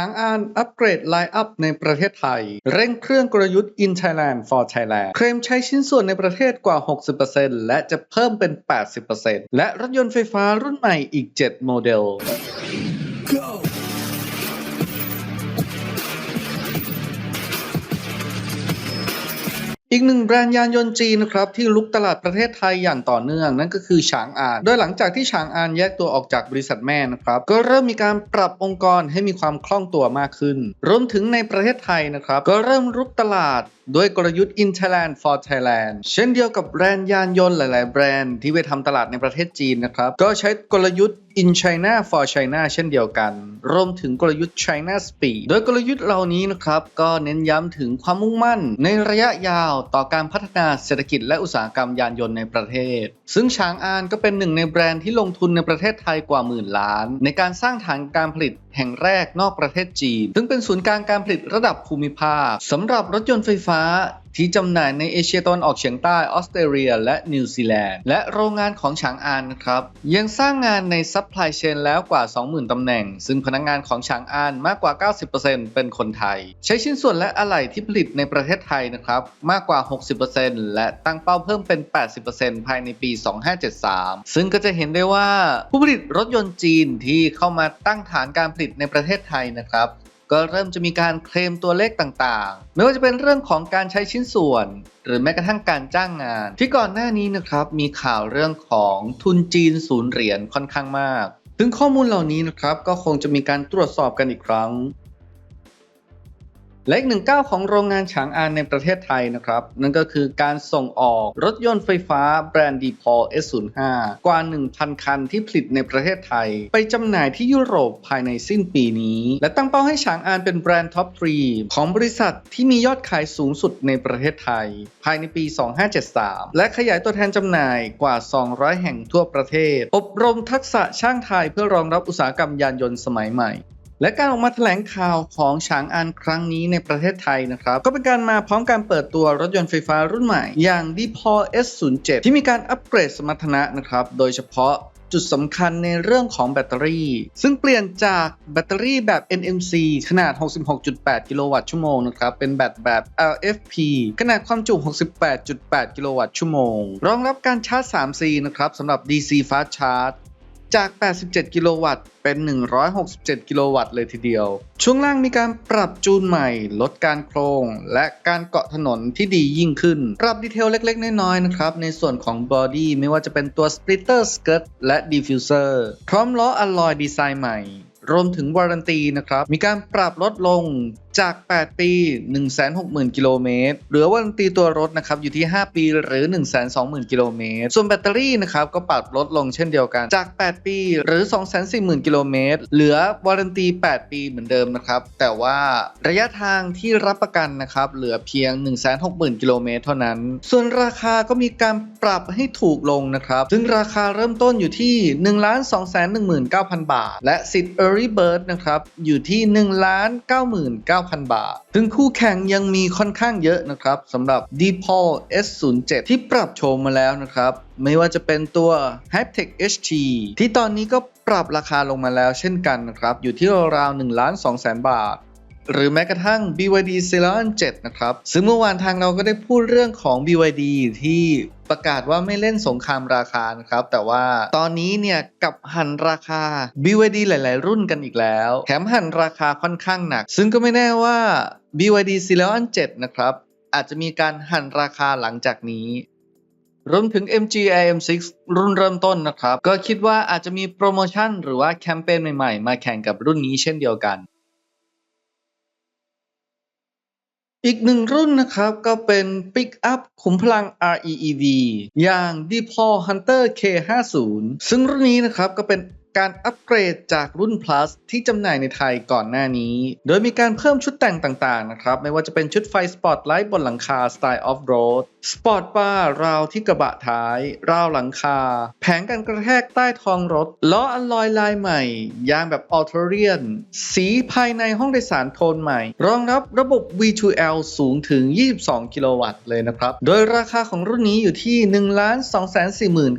ทางอ่านอัปเกรดไลน์อัพในประเทศไทย เร่งเครื่องกลยุทธ์ In Thailand for Thailand เคลมใช้ชิ้นส่วนในประเทศกว่า 60%และจะเพิ่มเป็น 80%และรถยนต์ไฟฟ้ารุ่นใหม่อีก 7 โมเดล อีกหนึ่งแบรนด์ยานยนต์จีนนะครับที่ลุกตลาดประเทศไทยอย่างต่อเนื่องนั่นก็คือฉางอาน โดยหลังจากที่ฉางอานแยกตัวออกจากบริษัทแม่นะครับก็เริ่มมีการปรับองค์กรให้มีความคล่องตัวมากขึ้น รวมถึงในประเทศไทยนะครับก็เริ่มรุกตลาด ด้วยกลยุทธ์ In Thailand for Thailand เช่นเดียวกับแบรนด์ยานยนต์หลาย ๆ แบรนด์ที่ไปทำตลาดในประเทศจีนนะครับ ก็ใช้กลยุทธ์ In China for China เช่นเดียวกัน รวมถึงกลยุทธ์ China Speed โดยกลยุทธ์เหล่านี้นะครับ ก็เน้นย้ำถึงความมุ่งมั่น ในระยะยาวต่อการพัฒนาเศรษฐกิจและอุตสาหกรรมยานยนต์ในประเทศ ซึ่งชางอานก็เป็นหนึ่งในแบรนด์ที่ลงทุนในประเทศไทยกว่าหมื่นล้าน ในการสร้างฐานการผลิต แห่งแรกนอกประเทศจีน ซึ่งเป็นศูนย์กลางการผลิตระดับภูมิภาคสำหรับรถยนต์ไฟฟ้า ที่จำหน่ายในเอเชียตะวันออกเฉียงใต้ออสเตรเลีย และนิวซีแลนด์ และโรงงานของฉางอานครับ ยังสร้างงานในซัพพลายเชนแล้วกว่า 20,000 ตำแหน่ง ซึ่งพนักงงานของฉางอานมากกว่า 90%เป็นคนไทย ใช้ชิ้นส่วนและอะไหล่ที่ผลิตในประเทศไทยนะครับมากกว่า 60%และตั้งเป้าเพิ่มเป็น 80%ภายในปี 2573 ซึ่งก็จะเห็นได้ว่าผู้ผลิตรถยนต์จีนที่เข้ามาตั้งฐานการผลิตในประเทศไทยนะครับ ก็เริ่มจะมีการเคลมตัวเลขต่างๆ ไม่ว่าจะเป็นเรื่องของการใช้ชิ้นส่วน หรือแม้กระทั่งการจ้างงาน ที่ก่อนหน้านี้นะครับมีข่าวเรื่องของทุนจีนศูนย์เหรียญค่อนข้างมาก ซึ่งข้อมูลเหล่านี้นะครับก็คงจะมีการตรวจสอบกันอีกครั้ง และอีกหนึ่งก้าวของโรงงานฉางอานในประเทศไทยนะครับ นั่นก็คือการส่งออกรถยนต์ไฟฟ้าแบรนด์ดีพอ S05 กว่า 1,000 คันที่ผลิตในประเทศไทย ไปจำหน่ายที่ยุโรปภายในสิ้นปีนี้ และตั้งเป้าให้ฉางอานเป็นแบรนด์ท็อป3ของบริษัทที่มียอดขายสูงสุดในประเทศไทย ภายในปี 2573 และขยายตัวแทนจำหน่ายกว่า 200 แห่งทั่วประเทศ อบรมทักษะช่างไทยเพื่อรองรับอุตสาหกรรมยานยนต์สมัยใหม่ และการออกมาแถลงข่าวของฉางอันครั้งนี้ในประเทศไทยนะครับ ก็เป็นการมาพร้อมการเปิดตัวรถยนต์ไฟฟ้ารุ่นใหม่ อย่าง d p o S07 ที่มีการอัปเกรดสมรรถนะนะครับ โดยเฉพาะจุดสำคัญในเรื่องของแบตเตอรี่ ซึ่งเปลี่ยนจากแบตเตอรี่แบบ NMC ขนาด 66.8 กิโลวัตต์ชั่วโมงนะครับ เป็นแบตแบบ LFP ขนาดความจุ 68.8 กิโลวัตต์ชั่วโมง รองรับการชาร์จ 3C นะครับสำหรับ DC Fast Charge จาก 87 กิโลวัตต์ เป็น 167 กิโลวัตต์เลยทีเดียว ช่วงล่างมีการปรับจูนใหม่ ลดการโครง และการเกาะถนนที่ดียิ่งขึ้น ปรับดีเทลเล็กๆ น้อยๆ นะครับ ในส่วนของบอดี้ไม่ว่าจะเป็นตัว Splitter Skirt และ Diffuser พร้อมล้ออลลอยดีไซน์ใหม่ รวมถึงวารันตีนะครับ มีการปรับลดลง จาก 8 ปี 160,000 กิโลเมตรเหลือวันตีตัวรถนะครับอยู่ที่ 5 ปีหรือ 120,000 กิโลเมตร ส่วนแบตเตอรี่นะครับก็ปรับลดลงเช่นเดียวกัน จาก 8 ปีหรือ 240,000 กิโลเมตร เหลือวารันตี 8 ปีเหมือนเดิมนะครับ แต่ว่าระยะทางที่รับประกันนะครับเหลือเพียง 160,000 กิโลเมตรเท่านั้น ส่วนราคาก็มีการปรับให้ถูกลงนะครับ ซึ่งราคาเริ่มต้นอยู่ที่ 1,219,000 บาท และสิทธิ์ Early Bird นะครับอยู่ที่ 1,99 5,000 บาท ถึงคู่แข่งยังมีค่อนข้างเยอะนะครับสำหรับ d p o l S07 ที่ปรับโฉมมาแล้วนะครับ ไม่ว่าจะเป็นตัว Haptech HT ที่ตอนนี้ก็ปรับราคาลงมาแล้วเช่นกันนะครับ อยู่ที่ราวๆ1ล้าน2แสนบาท หรือแม้กระทั่ง BYD c e l o n 7 นะครับ ซึ่งเมื่อวานทางเราก็ได้พูดเรื่องของ BYD ที่ประกาศว่าไม่เล่นสงครามราคานะครับ แต่ว่าตอนนี้เนี่ยกับหันราคา BYD หลาย ๆ รุ่นกันอีกแล้ว แถมหันราคาค่อนข้างหนัก ซึ่งก็ไม่แน่ว่า BYD c e l o n 7 นะครับ อาจจะมีการหันราคาหลังจากนี้รวมถึง MG IM6 รุ่นเริ่มต้นนะครับ ก็คิดว่าอาจจะมีโปรโมชั่นหรือว่าแคมเปญใหม่ ๆ มาแข่งกับรุ่นนี้เช่นเดียวกัน อีกหนึ่งรุ่นนะครับก็เป็น Pick Up ขุมพลัง REEV อย่าง d p o Hunter K50 ซึ่งรุ่นนี้นะครับก็เป็น การอัปเกรดจากรุ่น plus ที่จำหน่ายในไทยก่อนหน้านี้ โดยมีการเพิ่มชุดแต่งต่างๆนะครับ ไม่ว่าจะเป็นชุดไฟสปอตไลท์บนหลังคาสไตล์ออฟโรดสปอร์ตบาร์ราวที่กระบะท้าย ราวหลังคา แผงกันกระแทกใต้ท้องรถ ล้ออัลลอยลายใหม่ ยางแบบอัลเทเรียน สีภายในห้องโดยสารโทนใหม่ รองรับระบบ V2L สูงถึง 22 กิโลวัตต์เลยนะครับ โดยราคาของรุ่นนี้อยู่ที่ 1 2 4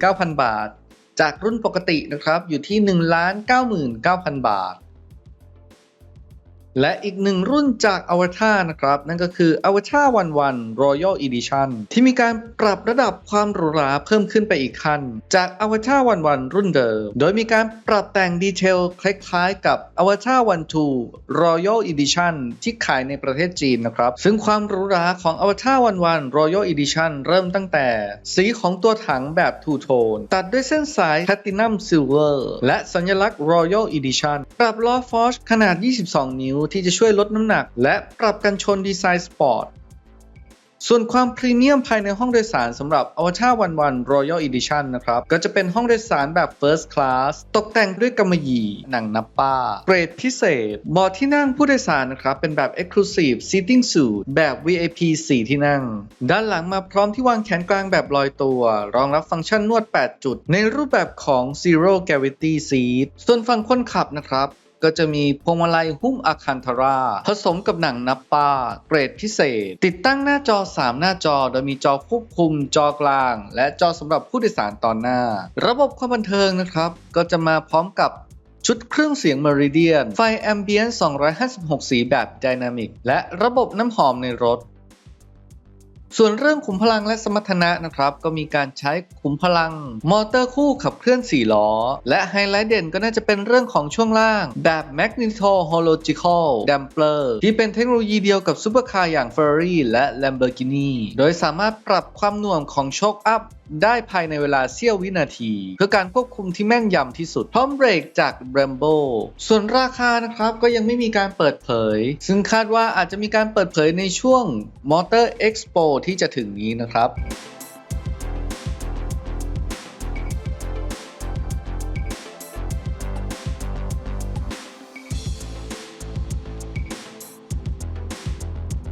9 0 0 0 บาท จากรุ่นปกตินะครับอยู่ที่ 1 9 9 0 0 0 บาท และอีกหนึ่งรุ่นจากอวตารนะครับ นั่นก็คืออวตารวันวัน Royal Edition ที่มีการปรับระดับความหรูหราเพิ่มขึ้นไปอีกขั้น จากอวตารวันวันรุ่นเดิม โดยมีการปรับแต่งดีเทลคล้ายๆ กับอวตารวัน2 Royal Edition ที่ขายในประเทศจีนนะครับ ซึ่งความหรูหราของอวตารวันวัน Royal Edition เริ่มตั้งแต่ สีของตัวถังแบบทูโทนตัดด้วยเส้นสาย Platinum Silver และสัญลักษณ์ Royal Edition ปรับล้อฟอร์ชขนาด 22 นิ้วที่จะช่วยลดน้ำหนัก และปรับกันชนดีไซน์สปอร์ต ส่วนความพรีเมียมภายในห้องโดยสารสำหรับ a v a t a r 11 Royal Edition นะครับ ก็จะเป็นห้องโดยสารแบบ First Class ตกแต่งด้วยกำมะหยี่ หนังนับป้า เกรดพิเศษเบาะที่นั่งผู้โดยสารนะครับ เป็นแบบ Exclusive Seating Suite แบบ VIP 4 ที่นั่ง ด้านหลังมาพร้อมที่วางแขนกลางแบบลอยตัว รองรับฟังก์ชันนวด 8 จุด ในรูปแบบของ Zero Gravity Seat ส่วนฝั่งคนขับนะครับ ก็จะมีพวงมาลัยหุ้มอาคันธารา ผสมกับหนังนับปาเกรดพิเศษ ติดตั้งหน้าจอ 3 หน้าจอ โดยมีจอควบคุม จอกลาง และจอสำหรับผู้โดยสารตอนหน้า ระบบความบันเทิงนะครับ ก็จะมาพร้อมกับชุดเครื่องเสียง Meridian ไฟแอมเบียน 256 สีแบบไดนามิกและระบบน้ำหอมในรถ ส่วนเรื่องขุมพลังและสมรรถนะนะครับ ก็มีการใช้ขุมพลัง มอเตอร์คู่ขับเคลื่อน 4 ล้อ และไฮไลท์เด่นก็น่าจะเป็นเรื่องของช่วงล่าง แบบ Magnetohological Damper ที่เป็นเทคโนโลยีเดียวกับซูเปอร์คาร์อย่าง Ferrari และ Lamborghini โดยสามารถปรับความหน่วงของโชคอัพ ได้ภายในเวลาเสี้ยววินาที เพื่อการควบคุมที่แม่นยำที่สุด พร้อมเบรกจาก Brembo ส่วนราคานะครับก็ยังไม่มีการเปิดเผย ซึ่งคาดว่าอาจจะมีการเปิดเผยในช่วง Motor Expo ที่จะถึงนี้นะครับ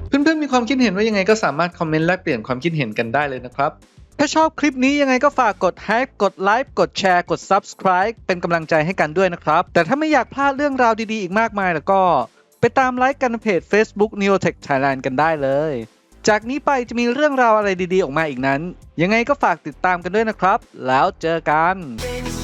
เพื่อนๆมีความคิดเห็นว่ายังไงก็สามารถคอมเมนต์แลกเปลี่ยนความคิดเห็นกันได้เลยนะครับ ถ้าชอบคลิปนี้ยังไงก็ฝากกดแฮกกดไลค์กดแชร์กด Subscribe เป็นกำลังใจให้กันด้วยนะครับ แต่ถ้าไม่อยากพลาดเรื่องราวดีๆ อีกมากมายแล้วก็ ไปตามไลค์กันเพจ Facebook Neotech Thailand กันได้เลย จากนี้ไปจะมีเรื่องราวอะไรดีๆ ออกมาอีกนั้น ยังไงก็ฝากติดตามกันด้วยนะครับ แล้วเจอกัน Things